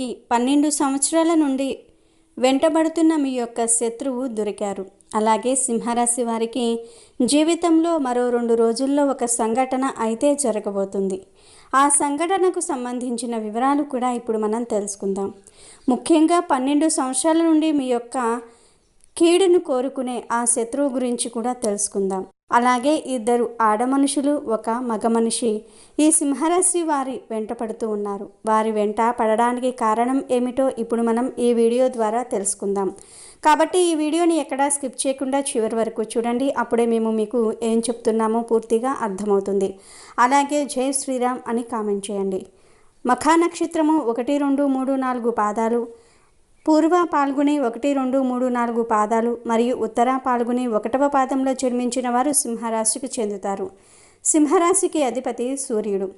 వారికి పన్నెండు సంవత్సరాల నుండి వెంటబడుతున్న మీ యొక్క శత్రువు దొరికారు. అలాగే సింహరాశి వారికి జీవితంలో మరో రెండు రోజుల్లో ఒక సంఘటన అయితే జరగబోతుంది. ఆ సంఘటనకు సంబంధించిన వివరాలు కూడా ఇప్పుడు మనం తెలుసుకుందాం. ముఖ్యంగా పన్నెండు సంవత్సరాల నుండి మీ యొక్క కీడును కోరుకునే ఆ శత్రువు గురించి కూడా తెలుసుకుందాం. అలాగే ఇద్దరు ఆడ మనుషులు ఒక మగ మనిషి ఈ సింహరాశి వారి వెంట పడుతూ ఉన్నారు. వారి వెంట పడడానికి కారణం ఏమిటో ఇప్పుడు మనం ఈ వీడియో ద్వారా తెలుసుకుందాం. కాబట్టి ఈ వీడియోని ఎక్కడా స్కిప్ చేయకుండా చివరి వరకు చూడండి. అప్పుడే మేము మీకు ఏం చెప్తున్నామో పూర్తిగా అర్థమవుతుంది. అలాగే జై శ్రీరామ్ అని కామెంట్ చేయండి. మఖా నక్షత్రము ఒకటి రెండు మూడు నాలుగు పాదాలు. పూర్వ పాల్గొని ఒకటి రెండు మూడు నాలుగు పాదాలు మరియు ఉత్తర పాల్గొని ఒకటవ పాదంలో జన్మించిన వారు సింహరాశికి చెందుతారు. సింహరాశికి అధిపతి సూర్యుడు.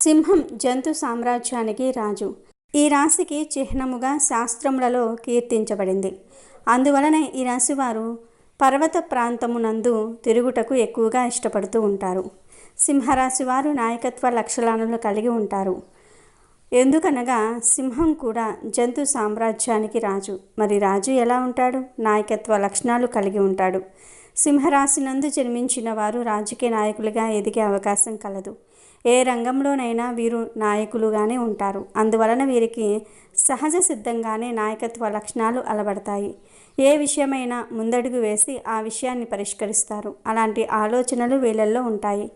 సింహం జంతు సామ్రాజ్యానికి రాజు. ఈ రాశికి చిహ్నముగా శాస్త్రములలో కీర్తించబడింది. అందువలన ఈ రాశి వారు పర్వత ప్రాంతమునందు తిరుగుటకు ఎక్కువగా ఇష్టపడుతూ ఉంటారు. సింహరాశి వారు నాయకత్వ లక్షణాలను కలిగి ఉంటారు. ఎందుకనగా సింహం కూడా జంతు సామ్రాజ్యానికి రాజు. మరి రాజు ఎలా ఉంటాడు? నాయకత్వ లక్షణాలు కలిగి ఉంటాడు. సింహరాశినందు జన్మించిన వారు రాజకీయ నాయకులుగా ఎదిగే అవకాశం కలదు. ఏ రంగంలోనైనా వీరు నాయకులుగానే ఉంటారు. అందువలన వీరికి సహజ సిద్ధంగానే నాయకత్వ లక్షణాలు అలవడతాయి. ఏ విషయమైనా ముందడుగు వేసి ఆ విషయాన్ని పరిష్కరిస్తారు. అలాంటి ఆలోచనలు వీళ్ళల్లో ఉంటాయి.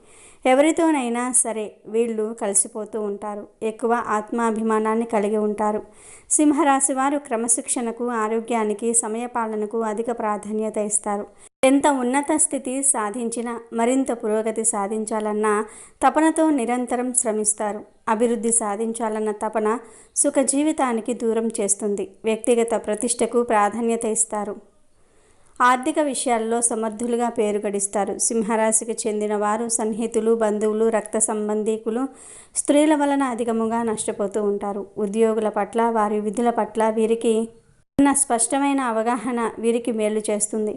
ఎవరితోనైనా సరే వీళ్ళు కలిసిపోతూ ఉంటారు. ఎక్కువ ఆత్మాభిమానాన్ని కలిగి ఉంటారు. సింహరాశి వారు క్రమశిక్షణకు ఆరోగ్యానికి సమయపాలనకు అధిక ప్రాధాన్యత ఇస్తారు. ఎంత ఉన్నత స్థితి సాధించినా మరింత పురోగతి సాధించాలన్న తపనతో నిరంతరం శ్రమిస్తారు. అభివృద్ధి సాధించాలన్న తపన సుఖ జీవితానికి దూరం చేస్తుంది. వ్యక్తిగత ప్రతిష్టకు ప్రాధాన్యత ఇస్తారు. ఆర్థిక విషయాల్లో సమర్థులుగా పేరు గడిస్తారు. సింహరాశికి చెందిన వారు సన్నిహితులు బంధువులు రక్త సంబంధీకులు స్త్రీల వలన అధికముగా నష్టపోతూ ఉంటారు. ఉద్యోగుల పట్ల వారి విధుల పట్ల వీరికి ఉన్న స్పష్టమైన అవగాహన వీరికి మేలు చేస్తుంది.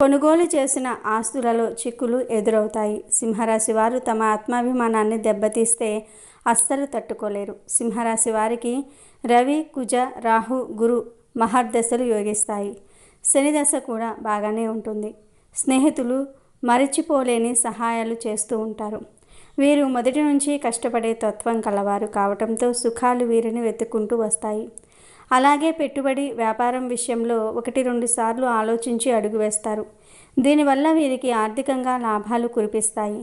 కొనుగోలు చేసిన ఆస్తులలో చిక్కులు ఎదురవుతాయి. సింహరాశి వారు తమ ఆత్మాభిమానాన్ని దెబ్బతీస్తే అస్సలు తట్టుకోలేరు. సింహరాశి వారికి రవి కుజ రాహు గురు మహర్దశలు యోగిస్తాయి. శనిదశ కూడా బాగానే ఉంటుంది. స్నేహితులు మరిచిపోలేని సహాయాలు చేస్తూ ఉంటారు. వీరు మొదటి నుంచి కష్టపడే తత్వం కలవారు కావటంతో సుఖాలు వీరిని వెతుక్కుంటూ వస్తాయి. అలాగే పెట్టుబడి వ్యాపారం విషయంలో ఒకటి రెండు సార్లు ఆలోచించి అడుగు వేస్తారు. దీనివల్ల వీరికి ఆర్థికంగా లాభాలు కురిపిస్తాయి.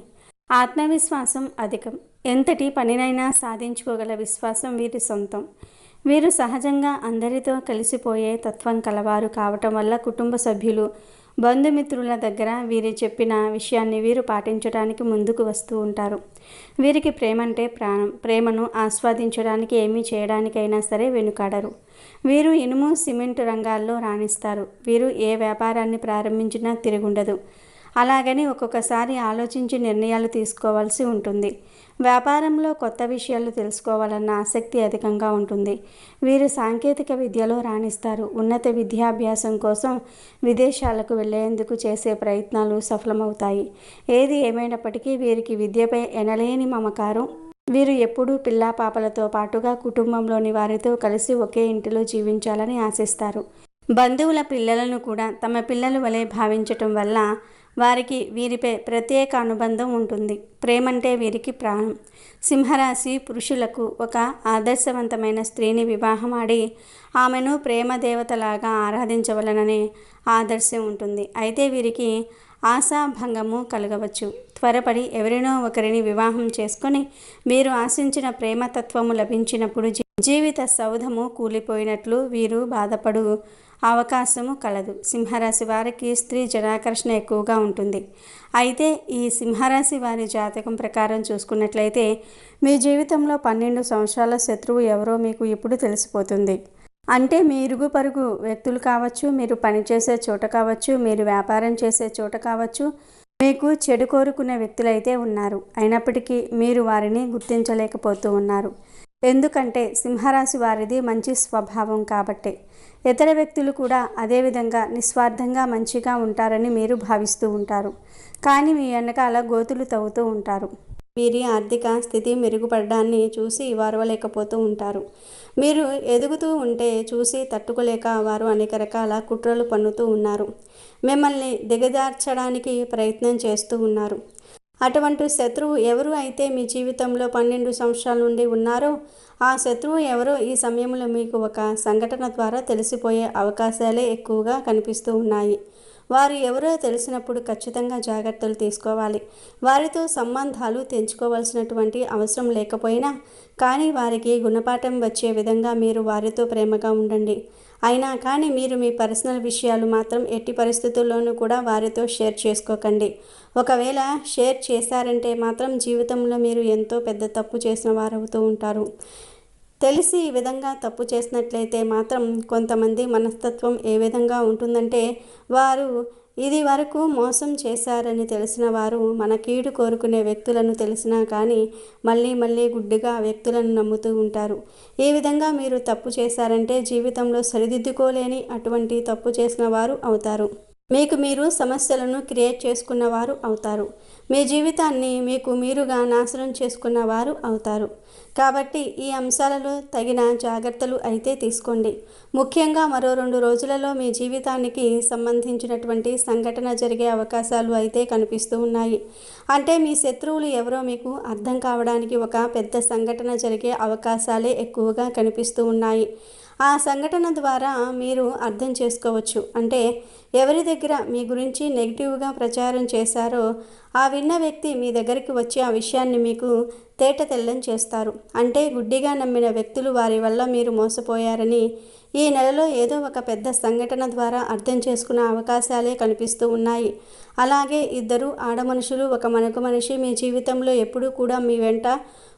ఆత్మవిశ్వాసం అధికం. ఎంతటి పనినైనా సాధించుకోగల విశ్వాసం వీరి సొంతం. వీరు సహజంగా అందరితో కలిసిపోయే తత్వం కలవారు కావటం వల్ల కుటుంబ సభ్యులు బంధుమిత్రుల దగ్గర వీరు చెప్పిన విషయాన్ని వీరు పాటించడానికి ముందుకు వస్తూ ఉంటారు. వీరికి ప్రేమ అంటే ప్రాణం ప్రేమను ఆస్వాదించడానికి ఏమీ చేయడానికైనా సరే వెనుకాడరు. వీరు ఇనుము సిమెంట్ రంగాల్లో రాణిస్తారు. వీరు ఏ వ్యాపారాన్ని ప్రారంభించినా తిరుగుండదు. అలాగని ఒక్కొక్కసారి ఆలోచించి నిర్ణయాలు తీసుకోవాల్సి ఉంటుంది. వ్యాపారంలో కొత్త విషయాలు తెలుసుకోవాలన్న ఆసక్తి అధికంగా ఉంటుంది. వీరు సాంకేతిక విద్యలో రాణిస్తారు. ఉన్నత విద్యాభ్యాసం కోసం విదేశాలకు వెళ్ళేందుకు చేసే ప్రయత్నాలు సఫలమవుతాయి. ఏది ఏమైనప్పటికీ వీరికి విద్యపై ఎనలేని మమకారం. వీరు ఎప్పుడూ పిల్లా పాపలతో పాటుగా కుటుంబంలోని వారితో కలిసి ఒకే ఇంటిలో జీవించాలని ఆశిస్తారు. బంధువుల పిల్లలను కూడా తమ పిల్లల వలె భావించటం వల్ల వారికి వీరిపై ప్రత్యేక అనుబంధం ఉంటుంది. ప్రేమంటే వీరికి ప్రాణం. సింహరాశి పురుషులకు ఒక ఆదర్శవంతమైన స్త్రీని వివాహం ఆడి ఆమెను ప్రేమ దేవతలాగా ఆరాధించవలననే ఆదర్శం ఉంటుంది. అయితే వీరికి ఆశాభంగము కలగవచ్చు. త్వరపడి ఎవరినో ఒకరిని వివాహం చేసుకొని వీరు ఆశించిన ప్రేమతత్వము లభించినప్పుడు జీవిత సౌధము కూలిపోయినట్లు వీరు బాధపడు అవకాశము కలదు. సింహరాశి వారికి స్త్రీ జనాకర్షణ ఎక్కువగా ఉంటుంది. అయితే ఈ సింహరాశి వారి జాతకం ప్రకారం చూసుకున్నట్లయితే మీ జీవితంలో పన్నెండు సంవత్సరాల శత్రువు ఎవరో మీకు ఇప్పుడు తెలిసిపోతుంది. అంటే మీ ఇరుగు పరుగు వ్యక్తులు కావచ్చు మీరు పనిచేసే చోట కావచ్చు మీరు వ్యాపారం చేసే చోట కావచ్చు మీకు చెడు కోరుకునే వ్యక్తులైతే ఉన్నారు. అయినప్పటికీ మీరు వారిని గుర్తించలేకపోతూ ఉన్నారు. ఎందుకంటే సింహరాశి వారిది మంచి స్వభావం కాబట్టే. ఇతర వ్యక్తులు కూడా అదేవిధంగా నిస్వార్థంగా మంచిగా ఉంటారని మీరు భావిస్తూ ఉంటారు. కానీ మీ వెనకాల గోతులు తవ్వుతూ ఉంటారు. వీరి ఆర్థిక స్థితి మెరుగుపడడాన్ని చూసి వారవలేకపోతూ ఉంటారు. మీరు ఎదుగుతూ ఉంటే చూసి తట్టుకోలేక వారు అనేక రకాల కుట్రలు పన్నుతూ ఉన్నారు. మిమ్మల్ని దిగజార్చడానికి ప్రయత్నం చేస్తూ ఉన్నారు. అటువంటి శత్రువు ఎవరు అయితే మీ జీవితంలో పన్నెండు సంవత్సరాల నుండి ఉన్నారో ఆ శత్రువు ఎవరో ఈ సమయంలో మీకు ఒక సంఘటన ద్వారా తెలిసిపోయే అవకాశాలే ఎక్కువగా కనిపిస్తూ ఉన్నాయి. వారు ఎవరో తెలిసినప్పుడు ఖచ్చితంగా జాగ్రత్తలు తీసుకోవాలి. వారితో సంబంధాలు తెంచుకోవాల్సినటువంటి అవసరం లేకపోయినా కానీ వారికి గుణపాఠం వచ్చే విధంగా మీరు వారితో ప్రేమగా ఉండండి. అయినా కానీ మీరు మీ పర్సనల్ విషయాలు మాత్రం ఎట్టి పరిస్థితుల్లోనూ కూడా వారితో షేర్ చేసుకోకండి. ఒకవేళ షేర్ చేశారంటే మాత్రం జీవితంలో మీరు ఎంతో పెద్ద తప్పు చేసిన వారవుతూ ఉంటారు. తెలిసి ఈ విధంగా తప్పు చేసినట్లయితే మాత్రం కొంతమంది మనస్తత్వం ఏ విధంగా ఉంటుందంటే వారు ఇది వరకు మోసం చేశారని తెలిసిన వారు మన కీడు కోరుకునే వ్యక్తులను తెలిసినా కానీ మళ్ళీ మళ్ళీ గుడ్డిగా వ్యక్తులను నమ్ముతూ ఉంటారు. ఈ విధంగా మీరు తప్పు చేశారంటే జీవితంలో సరిదిద్దుకోలేని అటువంటి తప్పు చేసిన వారు అవుతారు. మీకు మీరు సమస్యలను క్రియేట్ చేసుకున్న వారు అవుతారు. మీ జీవితాన్ని మీకు మీరుగా నాశనం చేసుకున్న వారు అవుతారు. కాబట్టి ఈ అంశాలలో తగిన జాగ్రత్తలు అయితే తీసుకోండి. ముఖ్యంగా మరో రెండు రోజులలో మీ జీవితానికి సంబంధించినటువంటి సంఘటన జరిగే అవకాశాలు అయితే కనిపిస్తూ ఉన్నాయి. అంటే మీ శత్రువులు ఎవరో మీకు అర్థం కావడానికి ఒక పెద్ద సంఘటన జరిగే అవకాశాలే ఎక్కువగా కనిపిస్తూ ఉన్నాయి. ఆ సంఘటన ద్వారా మీరు అర్థం చేసుకోవచ్చు. అంటే ఎవరి దగ్గర మీ గురించి నెగిటివ్గా ప్రచారం చేశారో ఆ విన్న వ్యక్తి మీ దగ్గరికి వచ్చి ఆ విషయాన్ని మీకు తేట తెల్లం చేస్తారు. అంటే గుడ్డిగా నమ్మిన వ్యక్తులు వారి వల్ల మీరు మోసపోయారని ఈ నెలలో ఏదో ఒక పెద్ద సంఘటన ద్వారా అర్థం చేసుకునే అవకాశాలే కనిపిస్తూ ఉన్నాయి. అలాగే ఇద్దరు ఆడమనుషులు ఒక మనకు మనిషి మీ జీవితంలో ఎప్పుడూ కూడా మీ వెంట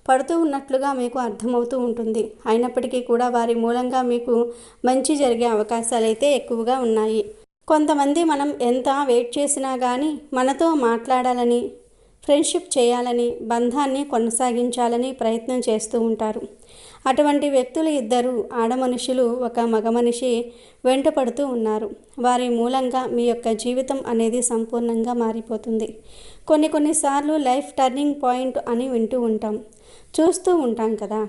పడుతూ ఉన్నట్లుగా మీకు అర్థమవుతూ ఉంటుంది. అయినప్పటికీ కూడా వారి మూలంగా మీకు మంచి జరిగే అవకాశాలు అయితే ఎక్కువగా ఉన్నాయి. కొంతమంది మనం ఎంత వెయిట్ చేసినా కానీ మనతో మాట్లాడాలని ఫ్రెండ్షిప్ చేయాలని బంధాన్ని కొనసాగించాలని ప్రయత్నం చేస్తూ ఉంటారు. అటువంటి వ్యక్తులు ఇద్దరు ఆడమనుషులు ఒక మగ మనిషి వెంట పడుతూ ఉన్నారు. వారి మూలంగా మీ యొక్క జీవితం అనేది సంపూర్ణంగా మారిపోతుంది. కొన్ని కొన్నిసార్లు లైఫ్ టర్నింగ్ పాయింట్ అని వింటూ ఉంటాం. చూస్తూ ఉంటాం కదా.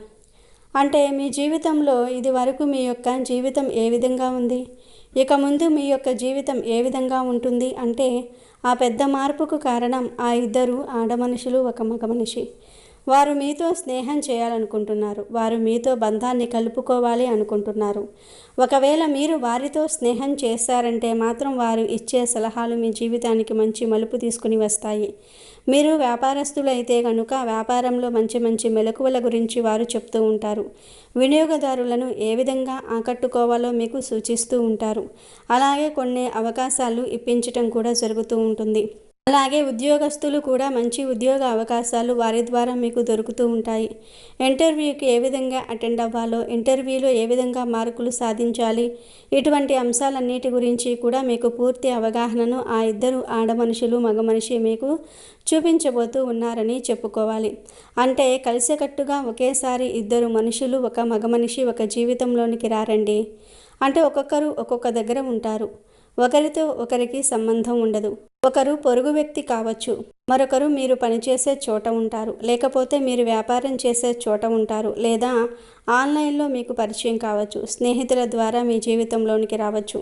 అంటే మీ జీవితంలో ఇది వరకు మీ యొక్క జీవితం ఏ విధంగా ఉంది? ఇక ముందు మీ యొక్క జీవితం ఏ విధంగా ఉంటుంది అంటే ఆ పెద్ద మార్పుకు కారణం ఆ ఇద్దరు ఆడమనుషులు ఒక మగ మనిషి వారు మీతో స్నేహం చేయాలనుకుంటున్నారు. వారు మీతో బంధాన్ని కలుపుకోవాలి అనుకుంటున్నారు. ఒకవేళ మీరు వారితో స్నేహం చేస్తారంటే మాత్రం వారు ఇచ్చే సలహాలు మీ జీవితానికి మంచి మలుపు తీసుకుని వస్తాయి. మీరు వ్యాపారస్తులైతే కనుక వ్యాపారంలో మంచి మంచి మెలకువల గురించి వారు చెప్తూ ఉంటారు. వినియోగదారులను ఏ విధంగా ఆకట్టుకోవాలో మీకు సూచిస్తూ ఉంటారు. అలాగే కొన్ని అవకాశాలు ఇప్పించటం కూడా జరుగుతూ ఉంటుంది. అలాగే ఉద్యోగస్తులు కూడా మంచి ఉద్యోగ అవకాశాలు వారి ద్వారా మీకు దొరుకుతూ ఉంటాయి. ఇంటర్వ్యూకి ఏ విధంగా అటెండ్ అవ్వాలో ఇంటర్వ్యూలో ఏ విధంగా మార్కులు సాధించాలి ఇటువంటి అంశాలన్నిటి గురించి కూడా మీకు పూర్తి అవగాహనను ఆ ఇద్దరు ఆడ మనుషులు మగ మనిషి మీకు చూపించబోతూ ఉన్నారని చెప్పుకోవాలి. అంటే కలిసికట్టుగా ఒకేసారి ఇద్దరు మనుషులు ఒక మగ మనిషి ఒక జీవితంలోనికి రారండి. అంటే ఒక్కొక్కరు ఒక్కొక్క దగ్గర ఉంటారు. ఒకరితో ఒకరికి సంబంధం ఉండదు. ఒకరు పొరుగు వ్యక్తి కావచ్చు మరొకరు మీరు పనిచేసే చోట ఉంటారు లేకపోతే మీరు వ్యాపారం చేసే చోట ఉంటారు లేదా ఆన్లైన్లో మీకు పరిచయం కావచ్చు స్నేహితుల ద్వారా మీ జీవితంలోనికి రావచ్చు.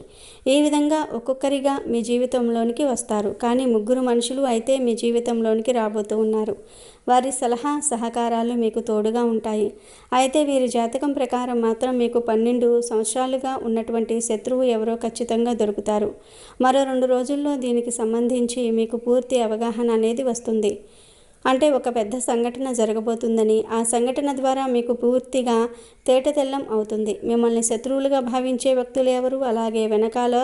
ఈ విధంగా ఒక్కొక్కరిగా మీ జీవితంలోనికి వస్తారు కానీ ముగ్గురు మనుషులు అయితే మీ జీవితంలోనికి రాబోతూ ఉన్నారు. వారి సలహా సహకారాలు మీకు తోడుగా ఉంటాయి. అయితే వీరి జాతకం ప్రకారం మాత్రం మీకు పన్నెండు సంవత్సరాలుగా ఉన్నటువంటి శత్రువు ఎవరో ఖచ్చితంగా దొరుకుతారు. మరో రెండు రోజుల్లో దీనికి సంబంధించి మీకు పూర్తి అవగాహన అనేది వస్తుంది. అంటే ఒక పెద్ద సంఘటన జరగబోతుందని ఆ సంఘటన ద్వారా మీకు పూర్తిగా తేటతెల్లం అవుతుంది. మిమ్మల్ని శత్రువులుగా భావించే వ్యక్తులు ఎవరు? అలాగే వెనకాల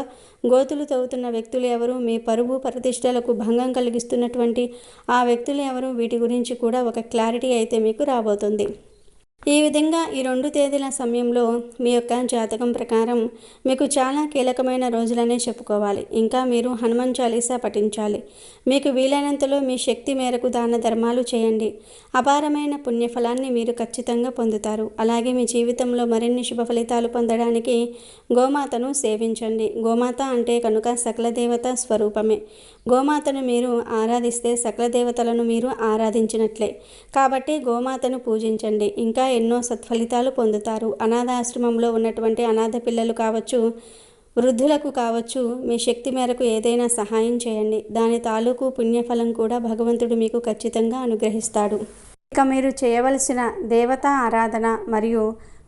గోతులు తవ్వుతున్న వ్యక్తులు ఎవరు? మీ పరువు ప్రతిష్టలకు భంగం కలిగిస్తున్నటువంటి ఆ వ్యక్తులు ఎవరు? వీటి గురించి కూడా ఒక క్లారిటీ అయితే మీకు రాబోతుంది. ఈ విధంగా ఈ రెండు తేదీల సమయంలో మీ యొక్క జాతకం ప్రకారం మీకు చాలా కీలకమైన రోజులనే చెప్పుకోవాలి. ఇంకా మీరు హనుమాన్ చాలీసా పఠించాలి. మీకు వీలైనంతలో మీ శక్తి మేరకు దాన ధర్మాలు చేయండి. అపారమైన పుణ్యఫలాన్ని మీరు ఖచ్చితంగా పొందుతారు. అలాగే మీ జీవితంలో మరిన్ని శుభ ఫలితాలు పొందడానికి గోమాతను సేవించండి. గోమాత అంటే కనుక సకల దేవత స్వరూపమే. గోమాతను మీరు ఆరాధిస్తే సకల దేవతలను మీరు ఆరాధించినట్లే. కాబట్టి గోమాతను పూజించండి. ఇంకా ఎన్నో సత్ఫలితాలు పొందుతారు. అనాథాశ్రమంలో ఉన్నటువంటి అనాథ పిల్లలు కావచ్చు వృద్ధులకు కావచ్చు మీ శక్తి మేరకు ఏదైనా సహాయం చేయండి. దాని తాలూకు పుణ్యఫలం కూడా భగవంతుడు మీకు ఖచ్చితంగా అనుగ్రహిస్తాడు. ఇక మీరు చేయవలసిన దేవతా ఆరాధన మరియు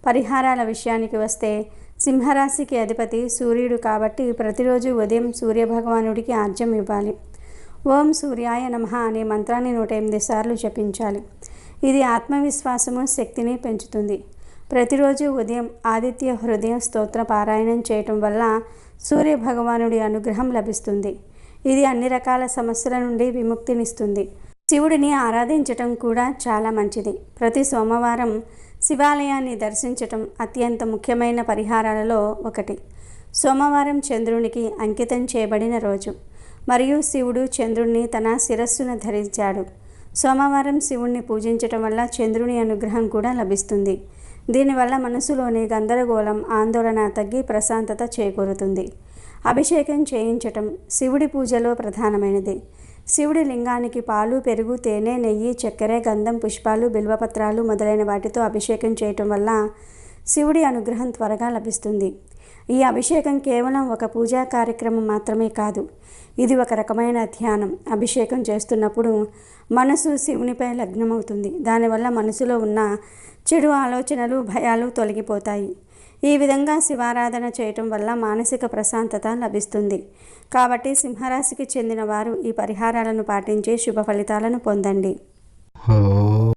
పరిహారాల విషయానికి వస్తే సింహరాశికి అధిపతి సూర్యుడు కాబట్టి ప్రతిరోజు ఉదయం సూర్యభగవానుడికి ఆర్జ్యం ఇవ్వాలి. ఓం సూర్యాయ నమః అనే మంత్రాన్ని నూట ఎనిమిది సార్లు జపించాలి. ఇది ఆత్మవిశ్వాసము శక్తిని పెంచుతుంది. ప్రతిరోజు ఉదయం ఆదిత్య హృదయ స్తోత్ర పారాయణం చేయటం వల్ల సూర్య భగవానుడి అనుగ్రహం లభిస్తుంది. ఇది అన్ని రకాల సమస్యల నుండి విముక్తినిస్తుంది. శివుడిని ఆరాధించటం కూడా చాలా మంచిది. ప్రతి సోమవారం శివాలయాన్ని దర్శించటం అత్యంత ముఖ్యమైన పరిహారాలలో ఒకటి. సోమవారం చంద్రునికి అంకితం చేయబడిన రోజు. మరియు శివుడు చంద్రుణ్ణి తన శిరస్సును ధరించాడు. సోమవారం శివుణ్ణి పూజించటం వల్ల చంద్రుని అనుగ్రహం కూడా లభిస్తుంది. దీనివల్ల మనసులోని గందరగోళం ఆందోళన తగ్గి ప్రశాంతత చేకూరుతుంది. అభిషేకం చేయించటం శివుడి పూజలో ప్రధానమైనది. శివుడి లింగానికి పాలు పెరుగు తేనె నెయ్యి చక్కెర గంధం పుష్పాలు బిల్వపత్రాలు మొదలైన వాటితో అభిషేకం చేయటం వల్ల శివుడి అనుగ్రహం త్వరగా లభిస్తుంది. ఈ అభిషేకం కేవలం ఒక పూజా కార్యక్రమం మాత్రమే కాదు ఇది ఒక రకమైన ధ్యానం. అభిషేకం చేస్తున్నప్పుడు మనసు శివునిపై లగ్నమవుతుంది. దానివల్ల మనసులో ఉన్న చెడు ఆలోచనలు భయాలు తొలగిపోతాయి. ఈ విధంగా శివారాధన చేయటం వల్ల మానసిక ప్రశాంతత లభిస్తుంది. కాబట్టి సింహరాశికి చెందిన వారు ఈ పరిహారాలను పాటించి శుభ ఫలితాలను పొందండి. ఓ